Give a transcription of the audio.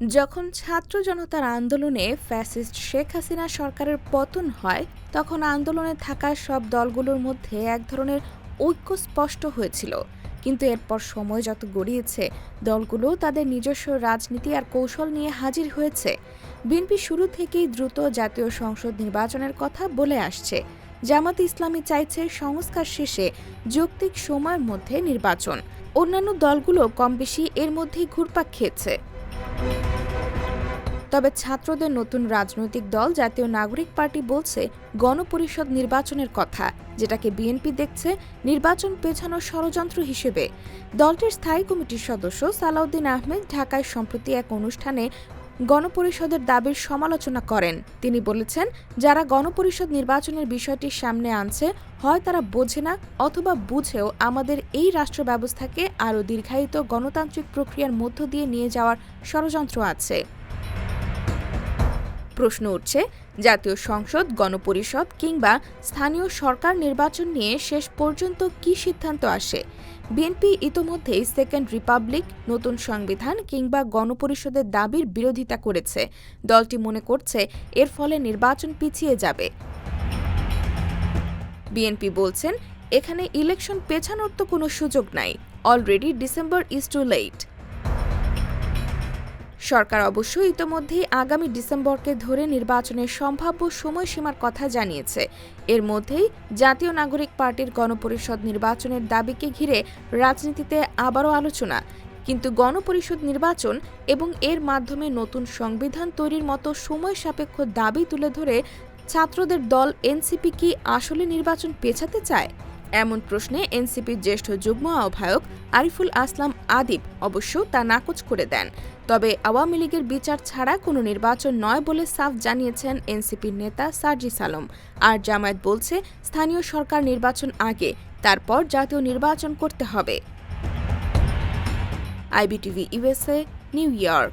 যখন ছাত্র জনতার আন্দোলনে ফ্যাসিস্ট শেখ হাসিনা সরকারের পতন হয়, তখন আন্দোলনে থাকা সব দলগুলোর মধ্যে এক ধরনের ঐক্য স্পষ্ট হয়েছিল। কিন্তু এরপর সময় যত গড়িয়েছে, দলগুলো তাদের নিজস্ব রাজনীতি আর কৌশল নিয়ে হাজির হয়েছে। বিএনপি শুরু থেকেই দ্রুত জাতীয় সংসদ নির্বাচনের কথা বলে আসছে। জামাত ইসলামী চাইছে সংস্কার শেষে যৌক্তিক সময়ের মধ্যে নির্বাচন। অন্যান্য দলগুলো কম বেশি এর মধ্যেই ঘুরপাক খেয়েছে। তবে ছাত্রদের নতুন রাজনৈতিক দল জাতীয় নাগরিক পার্টি বলছে গণপরিষদ নির্বাচনের কথা, যেটাকে বিএনপি দেখছে নির্বাচন পেছানোর ষড়যন্ত্র হিসেবে। দলটির স্থায়ী কমিটির সদস্য সালাউদ্দিন আহমেদ ঢাকায় সম্প্রতি এক অনুষ্ঠানে গণপরিষদের দাবির সমালোচনা করেন। তিনি বলেছেন, যারা গণপরিষদ নির্বাচনের বিষয়টি সামনে আনছে, হয় তারা বোঝে না অথবা বুঝেও আমাদের এই রাষ্ট্র ব্যবস্থাকে আরও দীর্ঘায়িত গণতান্ত্রিক প্রক্রিয়ার মধ্য দিয়ে নিয়ে যাওয়ার ষড়যন্ত্র আছে। প্রশ্ন উঠছে, জাতীয় সংসদ, গণপরিষদ কিংবা স্থানীয় সরকার নির্বাচন নিয়ে শেষ পর্যন্ত কি সিদ্ধান্ত আসে? বিএনপি ইতোমধ্যেই সেকেন্ড রিপাবলিক, নতুন সংবিধান কিংবা গণপরিষদের দাবির বিরোধিতা করেছে। দলটি মনে করছে এর ফলে নির্বাচন পিছিয়ে যাবে। বিএনপি বলছেন, এখানে ইলেকশন পেছানোর তো কোনো সুযোগ নাই। Already December is too late. সরকার অবশ্য ইতোমধ্যেই আগামী ডিসেম্বরকে ধরে নির্বাচনের সম্ভাব্য সময়সীমার কথা জানিয়েছে। এর মধ্যেই জাতীয় নাগরিক পার্টির গণপরিষদ নির্বাচনের দাবিকে ঘিরে রাজনীতিতে আবারও আলোচনা। কিন্তু গণপরিষদ নির্বাচন এবং এর মাধ্যমে নতুন সংবিধান তৈরির মতো সময় সাপেক্ষ দাবি তুলে ধরে ছাত্রদের দল এনসিপি কি আসলে নির্বাচন পেছাতে চায়? এমন প্রশ্নে এনসিপির জ্যেষ্ঠ যুগ্ম আহ্বায়ক আরিফুল আসলাম আদিব অবশ্য তা নাকচ করে দেন। তবে আওয়ামী লীগের বিচার ছাড়া কোনো নির্বাচন নয় বলে সাফ জানিয়েছেন এনসিপির নেতা সার্জিস আলম আর জামায়াত বলছে, স্থানীয় সরকার নির্বাচন আগে, তারপর জাতীয় নির্বাচন করতে হবে। IBTV USA New York.